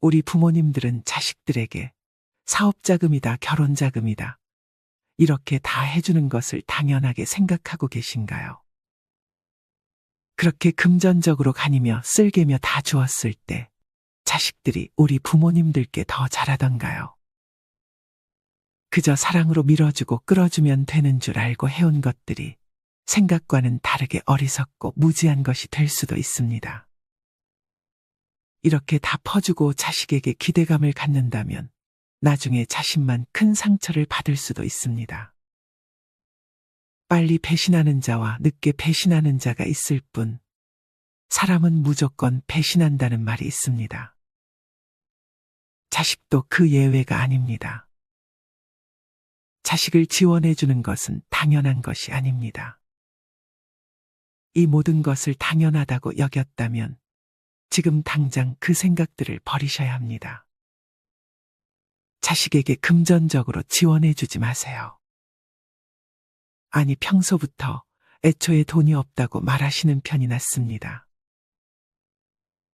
우리 부모님들은 자식들에게 사업자금이다, 결혼자금이다. 이렇게 다 해주는 것을 당연하게 생각하고 계신가요? 그렇게 금전적으로 가니며 쓸개며 다 주었을 때 자식들이 우리 부모님들께 더 잘하던가요? 그저 사랑으로 밀어주고 끌어주면 되는 줄 알고 해온 것들이 생각과는 다르게 어리석고 무지한 것이 될 수도 있습니다. 이렇게 다 퍼주고 자식에게 기대감을 갖는다면 나중에 자신만 큰 상처를 받을 수도 있습니다. 빨리 배신하는 자와 늦게 배신하는 자가 있을 뿐, 사람은 무조건 배신한다는 말이 있습니다. 자식도 그 예외가 아닙니다. 자식을 지원해 주는 것은 당연한 것이 아닙니다. 이 모든 것을 당연하다고 여겼다면 지금 당장 그 생각들을 버리셔야 합니다. 자식에게 금전적으로 지원해 주지 마세요. 아니 평소부터 애초에 돈이 없다고 말하시는 편이 낫습니다.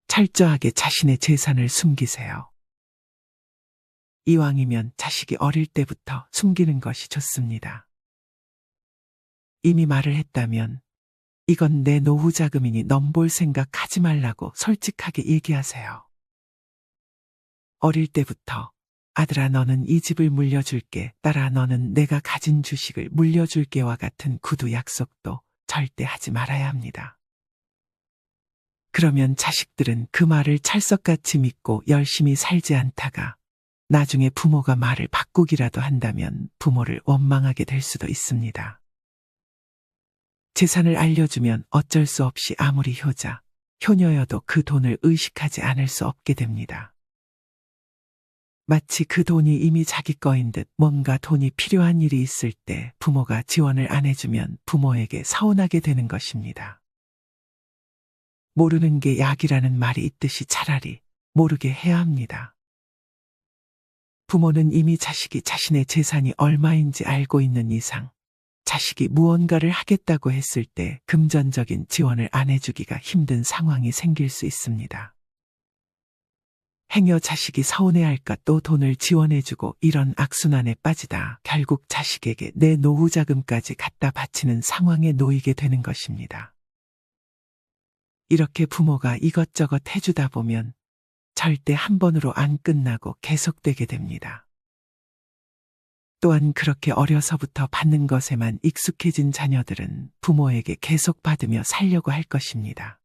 철저하게 자신의 재산을 숨기세요. 이왕이면 자식이 어릴 때부터 숨기는 것이 좋습니다. 이미 말을 했다면 이건 내 노후 자금이니 넘볼 생각 하지 말라고 솔직하게 얘기하세요. 어릴 때부터 아들아 너는 이 집을 물려줄게, 딸아 너는 내가 가진 주식을 물려줄게와 같은 구두 약속도 절대 하지 말아야 합니다. 그러면 자식들은 그 말을 찰석같이 믿고 열심히 살지 않다가 나중에 부모가 말을 바꾸기라도 한다면 부모를 원망하게 될 수도 있습니다. 재산을 알려주면 어쩔 수 없이 아무리 효자, 효녀여도 그 돈을 의식하지 않을 수 없게 됩니다. 마치 그 돈이 이미 자기 거인 듯 뭔가 돈이 필요한 일이 있을 때 부모가 지원을 안 해주면 부모에게 서운하게 되는 것입니다. 모르는 게 약이라는 말이 있듯이 차라리 모르게 해야 합니다. 부모는 이미 자식이 자신의 재산이 얼마인지 알고 있는 이상 자식이 무언가를 하겠다고 했을 때 금전적인 지원을 안 해주기가 힘든 상황이 생길 수 있습니다. 행여 자식이 서운해할까 또 돈을 지원해주고 이런 악순환에 빠지다 결국 자식에게 내 노후 자금까지 갖다 바치는 상황에 놓이게 되는 것입니다. 이렇게 부모가 이것저것 해주다 보면 절대 한 번으로 안 끝나고 계속되게 됩니다. 또한 그렇게 어려서부터 받는 것에만 익숙해진 자녀들은 부모에게 계속 받으며 살려고 할 것입니다.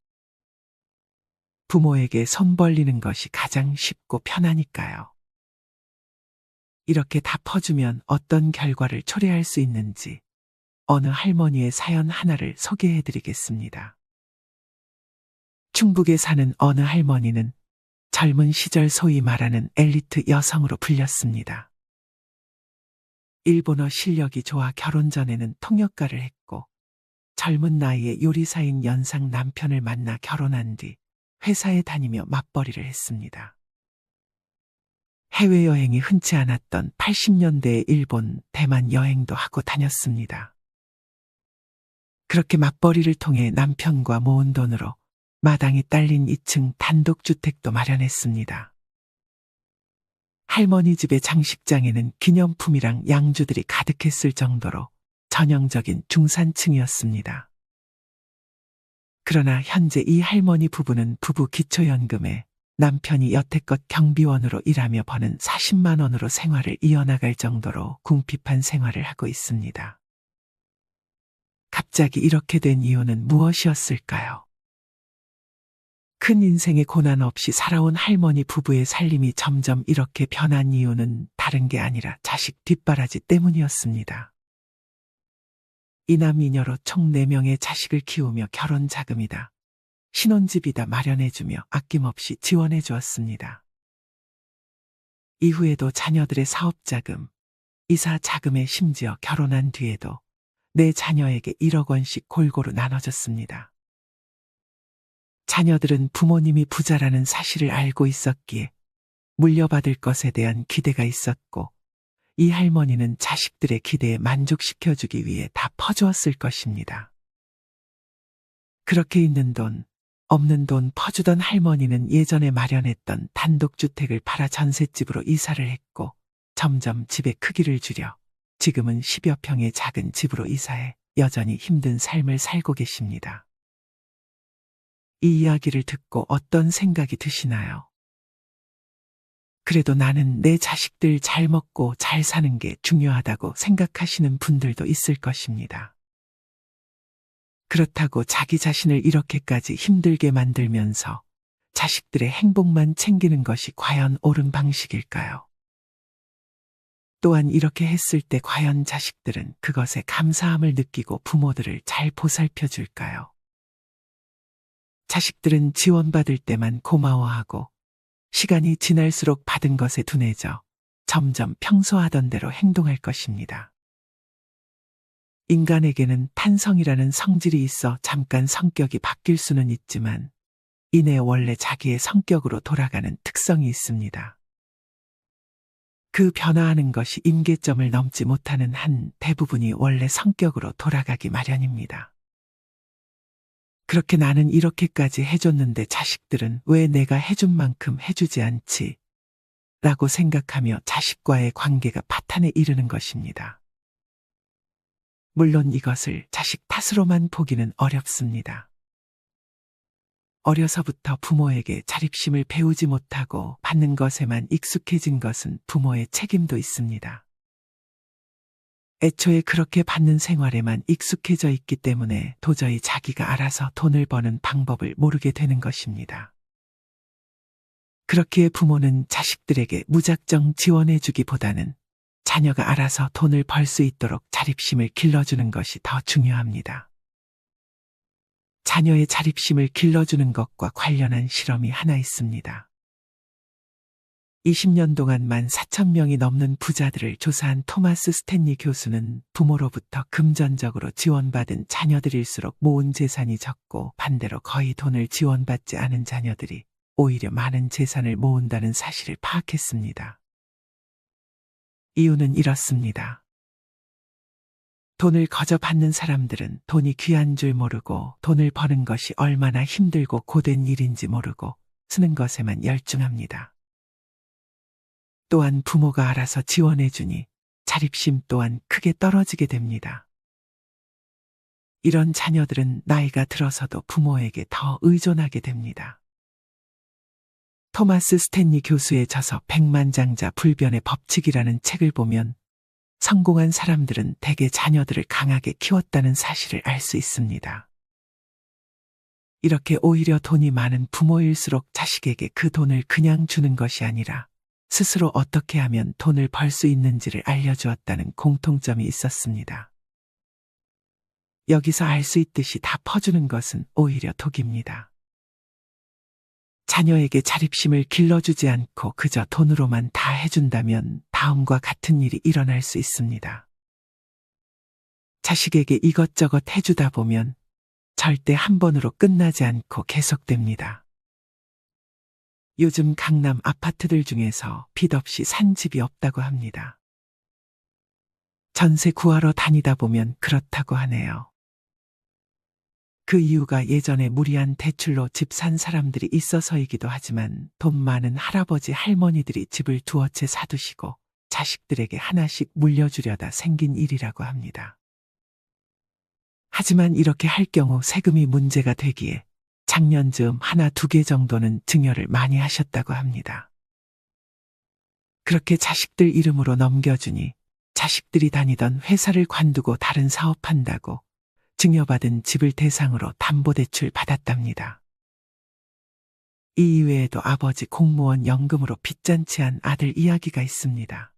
부모에게 손 벌리는 것이 가장 쉽고 편하니까요. 이렇게 다 퍼주면 어떤 결과를 초래할 수 있는지 어느 할머니의 사연 하나를 소개해 드리겠습니다. 충북에 사는 어느 할머니는 젊은 시절 소위 말하는 엘리트 여성으로 불렸습니다. 일본어 실력이 좋아 결혼 전에는 통역가를 했고 젊은 나이에 요리사인 연상 남편을 만나 결혼한 뒤 회사에 다니며 맞벌이를 했습니다. 해외여행이 흔치 않았던 80년대의 일본, 대만 여행도 하고 다녔습니다. 그렇게 맞벌이를 통해 남편과 모은 돈으로 마당이 딸린 2층 단독주택도 마련했습니다. 할머니 집의 장식장에는 기념품이랑 양주들이 가득했을 정도로 전형적인 중산층이었습니다. 그러나 현재 이 할머니 부부는 부부 기초연금에 남편이 여태껏 경비원으로 일하며 버는 40만 원으로 생활을 이어나갈 정도로 궁핍한 생활을 하고 있습니다. 갑자기 이렇게 된 이유는 무엇이었을까요? 큰 인생의 고난 없이 살아온 할머니 부부의 살림이 점점 이렇게 변한 이유는 다른 게 아니라 자식 뒷바라지 때문이었습니다. 이남 이녀로 총 4명의 자식을 키우며 결혼 자금이다. 신혼집이다 마련해주며 아낌없이 지원해 주었습니다. 이후에도 자녀들의 사업 자금, 이사 자금에 심지어 결혼한 뒤에도 내 자녀에게 1억 원씩 골고루 나눠줬습니다. 자녀들은 부모님이 부자라는 사실을 알고 있었기에 물려받을 것에 대한 기대가 있었고 이 할머니는 자식들의 기대에 만족시켜주기 위해 다 퍼주었을 것입니다. 그렇게 있는 돈, 없는 돈 퍼주던 할머니는 예전에 마련했던 단독주택을 팔아 전셋집으로 이사를 했고 점점 집의 크기를 줄여 지금은 10여 평의 작은 집으로 이사해 여전히 힘든 삶을 살고 계십니다. 이 이야기를 듣고 어떤 생각이 드시나요? 그래도 나는 내 자식들 잘 먹고 잘 사는 게 중요하다고 생각하시는 분들도 있을 것입니다. 그렇다고 자기 자신을 이렇게까지 힘들게 만들면서 자식들의 행복만 챙기는 것이 과연 옳은 방식일까요? 또한 이렇게 했을 때 과연 자식들은 그것에 감사함을 느끼고 부모들을 잘 보살펴 줄까요? 자식들은 지원받을 때만 고마워하고 시간이 지날수록 받은 것에 둔해져 점점 평소 하던 대로 행동할 것입니다. 인간에게는 탄성이라는 성질이 있어 잠깐 성격이 바뀔 수는 있지만 이내 원래 자기의 성격으로 돌아가는 특성이 있습니다. 그 변화하는 것이 임계점을 넘지 못하는 한 대부분이 원래 성격으로 돌아가기 마련입니다. 그렇게 나는 이렇게까지 해줬는데 자식들은 왜 내가 해준 만큼 해주지 않지? 라고 생각하며 자식과의 관계가 파탄에 이르는 것입니다. 물론 이것을 자식 탓으로만 보기는 어렵습니다. 어려서부터 부모에게 자립심을 배우지 못하고 받는 것에만 익숙해진 것은 부모의 책임도 있습니다. 애초에 그렇게 받는 생활에만 익숙해져 있기 때문에 도저히 자기가 알아서 돈을 버는 방법을 모르게 되는 것입니다. 그렇기에 부모는 자식들에게 무작정 지원해주기보다는 자녀가 알아서 돈을 벌 수 있도록 자립심을 길러주는 것이 더 중요합니다. 자녀의 자립심을 길러주는 것과 관련한 실험이 하나 있습니다. 20년 동안 14,000명이 넘는 부자들을 조사한 토마스 스탠리 교수는 부모로부터 금전적으로 지원받은 자녀들일수록 모은 재산이 적고 반대로 거의 돈을 지원받지 않은 자녀들이 오히려 많은 재산을 모은다는 사실을 파악했습니다. 이유는 이렇습니다. 돈을 거저 받는 사람들은 돈이 귀한 줄 모르고 돈을 버는 것이 얼마나 힘들고 고된 일인지 모르고 쓰는 것에만 열중합니다. 또한 부모가 알아서 지원해주니 자립심 또한 크게 떨어지게 됩니다. 이런 자녀들은 나이가 들어서도 부모에게 더 의존하게 됩니다. 토마스 스탠리 교수의 저서 백만장자 불변의 법칙이라는 책을 보면 성공한 사람들은 대개 자녀들을 강하게 키웠다는 사실을 알 수 있습니다. 이렇게 오히려 돈이 많은 부모일수록 자식에게 그 돈을 그냥 주는 것이 아니라 스스로 어떻게 하면 돈을 벌 수 있는지를 알려주었다는 공통점이 있었습니다. 여기서 알 수 있듯이 다 퍼주는 것은 오히려 독입니다. 자녀에게 자립심을 길러주지 않고 그저 돈으로만 다 해준다면 다음과 같은 일이 일어날 수 있습니다. 자식에게 이것저것 해주다 보면 절대 한 번으로 끝나지 않고 계속됩니다. 요즘 강남 아파트들 중에서 빚 없이 산 집이 없다고 합니다. 전세 구하러 다니다 보면 그렇다고 하네요. 그 이유가 예전에 무리한 대출로 집 산 사람들이 있어서이기도 하지만 돈 많은 할아버지 할머니들이 집을 두어 채 사두시고 자식들에게 하나씩 물려주려다 생긴 일이라고 합니다. 하지만 이렇게 할 경우 세금이 문제가 되기에 작년 즈음 하나 두 개 정도는 증여를 많이 하셨다고 합니다. 그렇게 자식들 이름으로 넘겨주니 자식들이 다니던 회사를 관두고 다른 사업한다고 증여받은 집을 대상으로 담보대출 받았답니다. 이 이외에도 아버지 공무원 연금으로 빚잔치한 아들 이야기가 있습니다.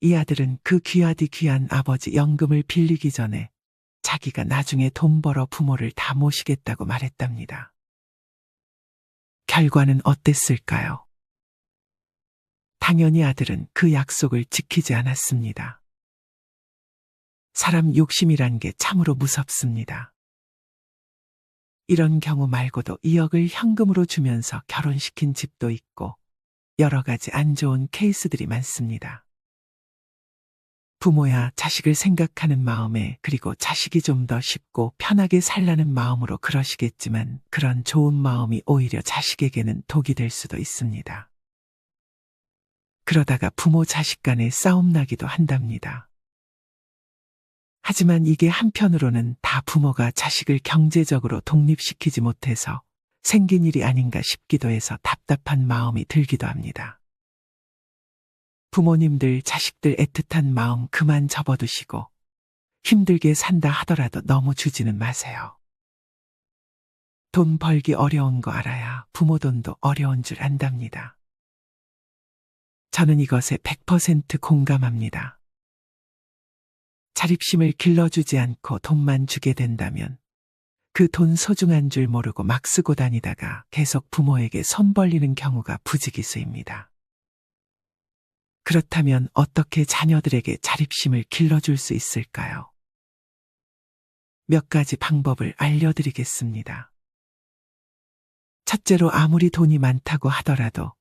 이 아들은 그 귀하디 귀한 아버지 연금을 빌리기 전에 자기가 나중에 돈 벌어 부모를 다 모시겠다고 말했답니다. 결과는 어땠을까요? 당연히 아들은 그 약속을 지키지 않았습니다. 사람 욕심이란 게 참으로 무섭습니다. 이런 경우 말고도 2억을 현금으로 주면서 결혼시킨 집도 있고 여러 가지 안 좋은 케이스들이 많습니다. 부모야 자식을 생각하는 마음에 그리고 자식이 좀 더 쉽고 편하게 살라는 마음으로 그러시겠지만 그런 좋은 마음이 오히려 자식에게는 독이 될 수도 있습니다. 그러다가 부모 자식 간에 싸움 나기도 한답니다. 하지만 이게 한편으로는 다 부모가 자식을 경제적으로 독립시키지 못해서 생긴 일이 아닌가 싶기도 해서 답답한 마음이 들기도 합니다. 부모님들 자식들 애틋한 마음 그만 접어두시고 힘들게 산다 하더라도 너무 주지는 마세요. 돈 벌기 어려운 거 알아야 부모 돈도 어려운 줄 안답니다. 저는 이것에 100% 공감합니다. 자립심을 길러주지 않고 돈만 주게 된다면 그 돈 소중한 줄 모르고 막 쓰고 다니다가 계속 부모에게 손 벌리는 경우가 부지기수입니다. 그렇다면 어떻게 자녀들에게 자립심을 길러줄 수 있을까요? 몇 가지 방법을 알려드리겠습니다. 첫째로 아무리 돈이 많다고 하더라도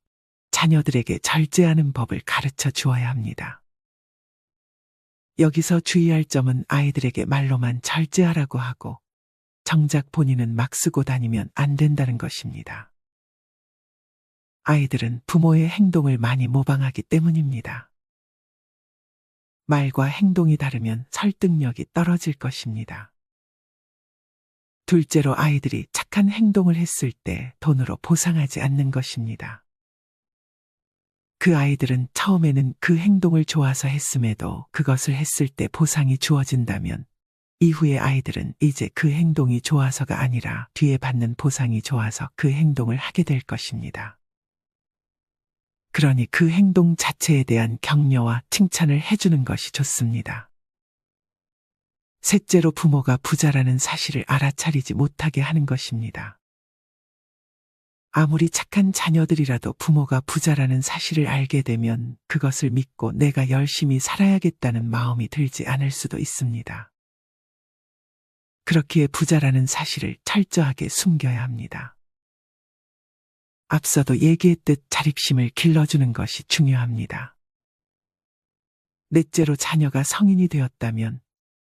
자녀들에게 절제하는 법을 가르쳐 주어야 합니다. 여기서 주의할 점은 아이들에게 말로만 절제하라고 하고 정작 본인은 막 쓰고 다니면 안 된다는 것입니다. 아이들은 부모의 행동을 많이 모방하기 때문입니다. 말과 행동이 다르면 설득력이 떨어질 것입니다. 둘째로 아이들이 착한 행동을 했을 때 돈으로 보상하지 않는 것입니다. 그 아이들은 처음에는 그 행동을 좋아서 했음에도 그것을 했을 때 보상이 주어진다면 이후에 아이들은 이제 그 행동이 좋아서가 아니라 뒤에 받는 보상이 좋아서 그 행동을 하게 될 것입니다. 그러니 그 행동 자체에 대한 격려와 칭찬을 해주는 것이 좋습니다. 셋째로 부모가 부자라는 사실을 알아차리지 못하게 하는 것입니다. 아무리 착한 자녀들이라도 부모가 부자라는 사실을 알게 되면 그것을 믿고 내가 열심히 살아야겠다는 마음이 들지 않을 수도 있습니다. 그렇기에 부자라는 사실을 철저하게 숨겨야 합니다. 앞서도 얘기했듯 자립심을 길러주는 것이 중요합니다. 넷째로 자녀가 성인이 되었다면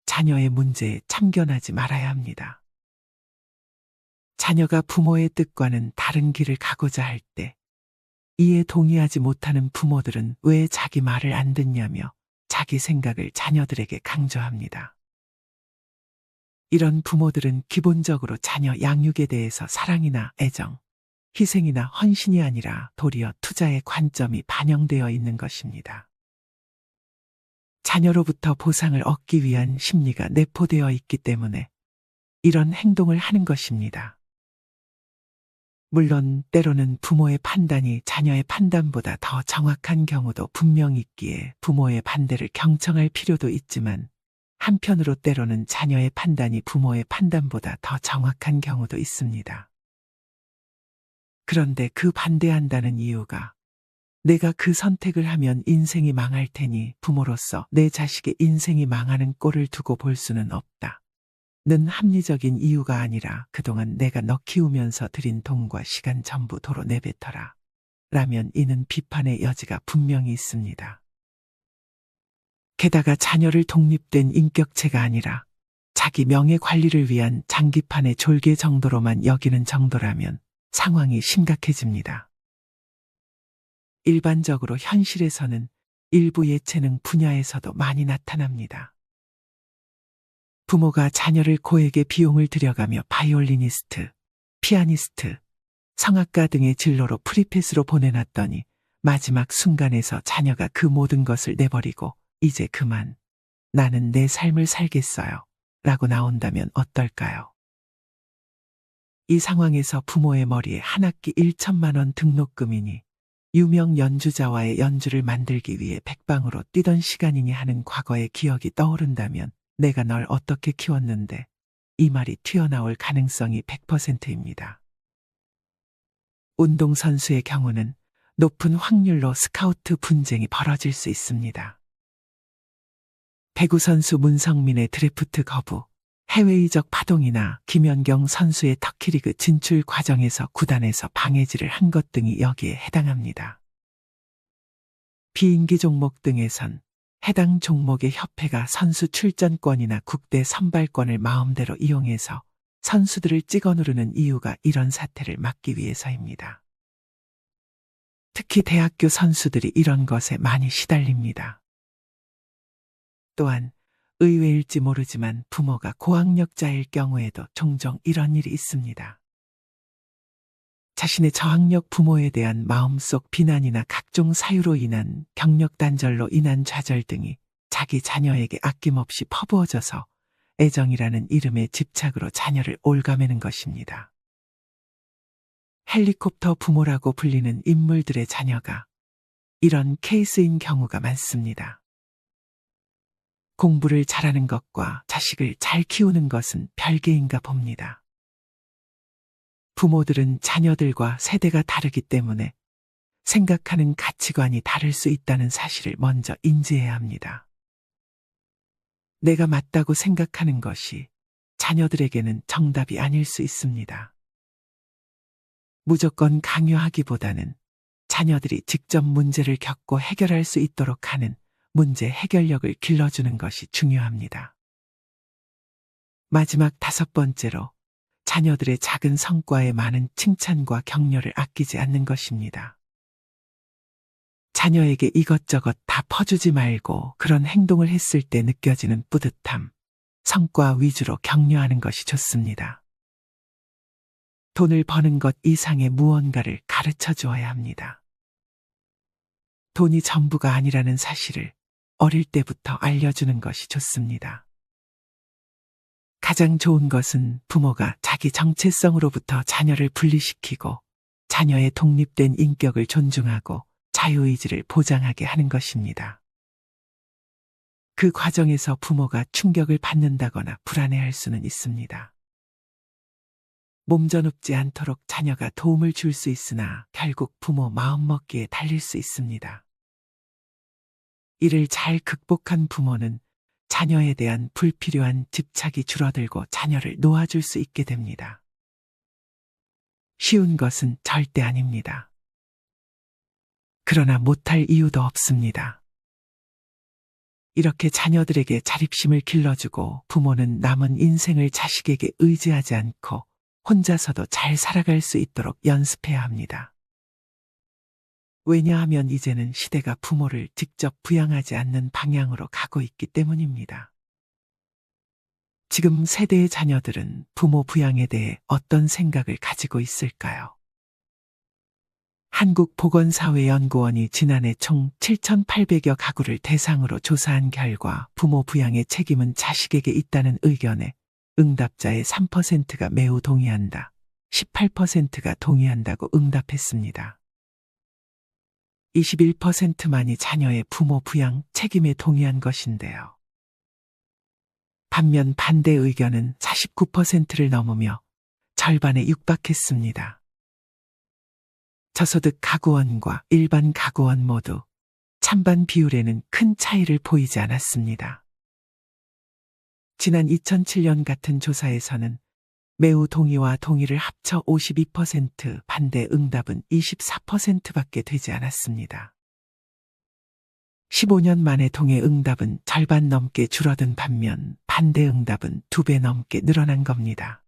자녀의 문제에 참견하지 말아야 합니다. 자녀가 부모의 뜻과는 다른 길을 가고자 할 때 이에 동의하지 못하는 부모들은 왜 자기 말을 안 듣냐며 자기 생각을 자녀들에게 강조합니다. 이런 부모들은 기본적으로 자녀 양육에 대해서 사랑이나 애정, 희생이나 헌신이 아니라 도리어 투자의 관점이 반영되어 있는 것입니다. 자녀로부터 보상을 얻기 위한 심리가 내포되어 있기 때문에 이런 행동을 하는 것입니다. 물론 때로는 부모의 판단이 자녀의 판단보다 더 정확한 경우도 분명 있기에 부모의 반대를 경청할 필요도 있지만 한편으로 때로는 자녀의 판단이 부모의 판단보다 더 정확한 경우도 있습니다. 그런데 그 반대한다는 이유가 내가 그 선택을 하면 인생이 망할 테니 부모로서 내 자식의 인생이 망하는 꼴을 두고 볼 수는 없다. 는 합리적인 이유가 아니라 그동안 내가 너 키우면서 들인 돈과 시간 전부 도로 내뱉어라. 라면 이는 비판의 여지가 분명히 있습니다. 게다가 자녀를 독립된 인격체가 아니라 자기 명예 관리를 위한 장기판의 졸개 정도로만 여기는 정도라면 상황이 심각해집니다. 일반적으로 현실에서는 일부 예체능 분야에서도 많이 나타납니다. 부모가 자녀를 고액의 비용을 들여가며 바이올리니스트, 피아니스트, 성악가 등의 진로로 프리패스로 보내놨더니 마지막 순간에서 자녀가 그 모든 것을 내버리고 이제 그만 나는 내 삶을 살겠어요. 라고 나온다면 어떨까요? 이 상황에서 부모의 머리에 한 학기 1천만 원 등록금이니 유명 연주자와의 연주를 만들기 위해 백방으로 뛰던 시간이니 하는 과거의 기억이 떠오른다면 내가 널 어떻게 키웠는데 이 말이 튀어나올 가능성이 100%입니다. 운동선수의 경우는 높은 확률로 스카우트 분쟁이 벌어질 수 있습니다. 배구선수 문성민의 드래프트 거부, 해외 이적 파동이나 김연경 선수의 터키리그 진출 과정에서 구단에서 방해질을 한 것 등이 여기에 해당합니다. 비인기 종목 등에선 해당 종목의 협회가 선수 출전권이나 국대 선발권을 마음대로 이용해서 선수들을 찍어 누르는 이유가 이런 사태를 막기 위해서입니다. 특히 대학교 선수들이 이런 것에 많이 시달립니다. 또한 의외일지 모르지만 부모가 고학력자일 경우에도 종종 이런 일이 있습니다. 자신의 저학력 부모에 대한 마음속 비난이나 각종 사유로 인한 경력 단절로 인한 좌절 등이 자기 자녀에게 아낌없이 퍼부어져서 애정이라는 이름의 집착으로 자녀를 올가매는 것입니다. 헬리콥터 부모라고 불리는 인물들의 자녀가 이런 케이스인 경우가 많습니다. 공부를 잘하는 것과 자식을 잘 키우는 것은 별개인가 봅니다. 부모들은 자녀들과 세대가 다르기 때문에 생각하는 가치관이 다를 수 있다는 사실을 먼저 인지해야 합니다. 내가 맞다고 생각하는 것이 자녀들에게는 정답이 아닐 수 있습니다. 무조건 강요하기보다는 자녀들이 직접 문제를 겪고 해결할 수 있도록 하는 문제 해결력을 길러주는 것이 중요합니다. 마지막 다섯 번째로 자녀들의 작은 성과에 많은 칭찬과 격려를 아끼지 않는 것입니다. 자녀에게 이것저것 다 퍼주지 말고 그런 행동을 했을 때 느껴지는 뿌듯함, 성과 위주로 격려하는 것이 좋습니다. 돈을 버는 것 이상의 무언가를 가르쳐 주어야 합니다. 돈이 전부가 아니라는 사실을 어릴 때부터 알려주는 것이 좋습니다. 가장 좋은 것은 부모가 자기 정체성으로부터 자녀를 분리시키고 자녀의 독립된 인격을 존중하고 자유의지를 보장하게 하는 것입니다. 그 과정에서 부모가 충격을 받는다거나 불안해할 수는 있습니다. 몸져눕지 않도록 자녀가 도움을 줄 수 있으나 결국 부모 마음먹기에 달릴 수 있습니다. 이를 잘 극복한 부모는 자녀에 대한 불필요한 집착이 줄어들고 자녀를 놓아줄 수 있게 됩니다. 쉬운 것은 절대 아닙니다. 그러나 못할 이유도 없습니다. 이렇게 자녀들에게 자립심을 길러주고 부모는 남은 인생을 자식에게 의지하지 않고 혼자서도 잘 살아갈 수 있도록 연습해야 합니다. 왜냐하면 이제는 시대가 부모를 직접 부양하지 않는 방향으로 가고 있기 때문입니다. 지금 세대의 자녀들은 부모 부양에 대해 어떤 생각을 가지고 있을까요? 한국보건사회연구원이 지난해 총 7,800여 가구를 대상으로 조사한 결과 부모 부양의 책임은 자식에게 있다는 의견에 응답자의 3%가 매우 동의한다. 18%가 동의한다고 응답했습니다. 21%만이 자녀의 부모 부양 책임에 동의한 것인데요. 반면 반대 의견은 49%를 넘으며 절반에 육박했습니다. 저소득 가구원과 일반 가구원 모두 찬반 비율에는 큰 차이를 보이지 않았습니다. 지난 2007년 같은 조사에서는 매우 동의와 동의를 합쳐 52% 반대 응답은 24%밖에 되지 않았습니다. 15년 만에 동의 응답은 절반 넘게 줄어든 반면 반대 응답은 두 배 넘게 늘어난 겁니다.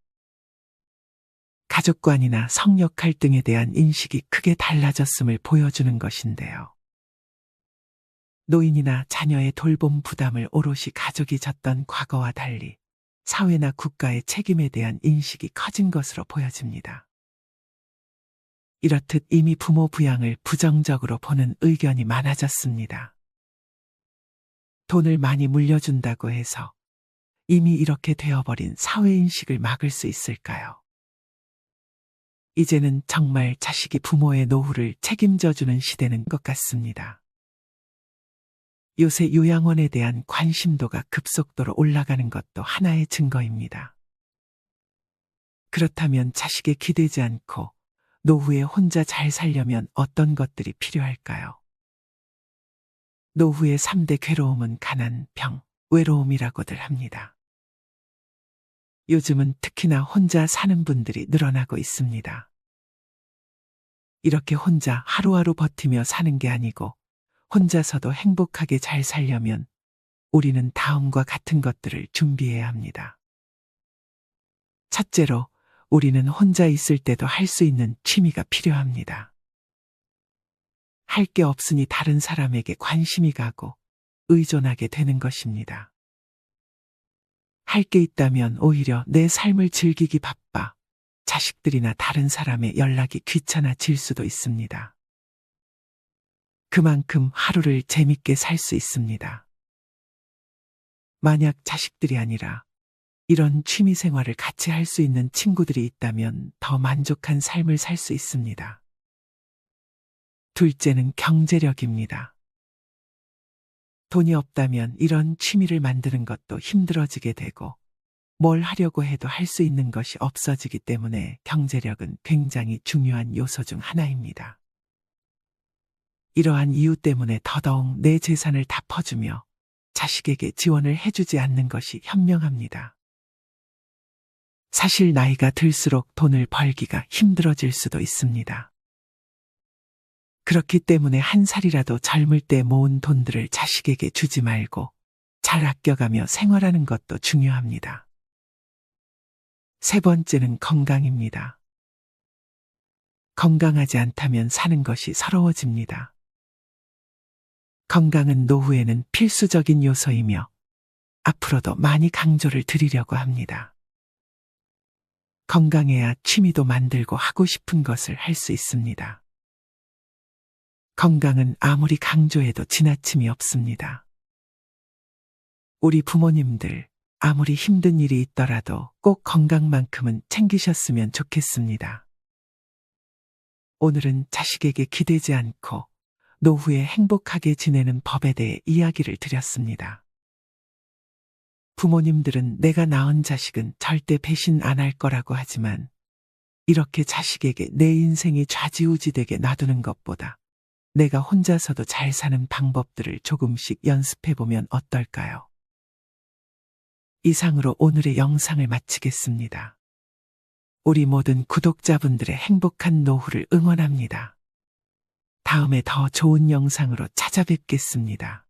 가족관이나 성역 갈등에 대한 인식이 크게 달라졌음을 보여주는 것인데요. 노인이나 자녀의 돌봄 부담을 오롯이 가족이 졌던 과거와 달리 사회나 국가의 책임에 대한 인식이 커진 것으로 보여집니다. 이렇듯 이미 부모 부양을 부정적으로 보는 의견이 많아졌습니다. 돈을 많이 물려준다고 해서 이미 이렇게 되어버린 사회인식을 막을 수 있을까요? 이제는 정말 자식이 부모의 노후를 책임져주는 시대는 것 같습니다. 요새 요양원에 대한 관심도가 급속도로 올라가는 것도 하나의 증거입니다. 그렇다면 자식에 기대지 않고 노후에 혼자 잘 살려면 어떤 것들이 필요할까요? 노후의 3대 괴로움은 가난, 병, 외로움이라고들 합니다. 요즘은 특히나 혼자 사는 분들이 늘어나고 있습니다. 이렇게 혼자 하루하루 버티며 사는 게 아니고 혼자서도 행복하게 잘 살려면 우리는 다음과 같은 것들을 준비해야 합니다. 첫째로, 우리는 혼자 있을 때도 할 수 있는 취미가 필요합니다. 할 게 없으니 다른 사람에게 관심이 가고 의존하게 되는 것입니다. 할 게 있다면 오히려 내 삶을 즐기기 바빠 자식들이나 다른 사람의 연락이 귀찮아질 수도 있습니다. 그만큼 하루를 재밌게 살 수 있습니다. 만약 자식들이 아니라 이런 취미 생활을 같이 할 수 있는 친구들이 있다면 더 만족한 삶을 살 수 있습니다. 둘째는 경제력입니다. 돈이 없다면 이런 취미를 만드는 것도 힘들어지게 되고 뭘 하려고 해도 할 수 있는 것이 없어지기 때문에 경제력은 굉장히 중요한 요소 중 하나입니다. 이러한 이유 때문에 더더욱 내 재산을 다 퍼주며 자식에게 지원을 해주지 않는 것이 현명합니다. 사실 나이가 들수록 돈을 벌기가 힘들어질 수도 있습니다. 그렇기 때문에 한 살이라도 젊을 때 모은 돈들을 자식에게 주지 말고 잘 아껴가며 생활하는 것도 중요합니다. 세 번째는 건강입니다. 건강하지 않다면 사는 것이 서러워집니다. 건강은 노후에는 필수적인 요소이며 앞으로도 많이 강조를 드리려고 합니다. 건강해야 취미도 만들고 하고 싶은 것을 할 수 있습니다. 건강은 아무리 강조해도 지나침이 없습니다. 우리 부모님들 아무리 힘든 일이 있더라도 꼭 건강만큼은 챙기셨으면 좋겠습니다. 오늘은 자식에게 기대지 않고 노후에 행복하게 지내는 법에 대해 이야기를 드렸습니다. 부모님들은 내가 낳은 자식은 절대 배신 안 할 거라고 하지만 이렇게 자식에게 내 인생이 좌지우지되게 놔두는 것보다 내가 혼자서도 잘 사는 방법들을 조금씩 연습해 보면 어떨까요? 이상으로 오늘의 영상을 마치겠습니다. 우리 모든 구독자분들의 행복한 노후를 응원합니다. 다음에 더 좋은 영상으로 찾아뵙겠습니다.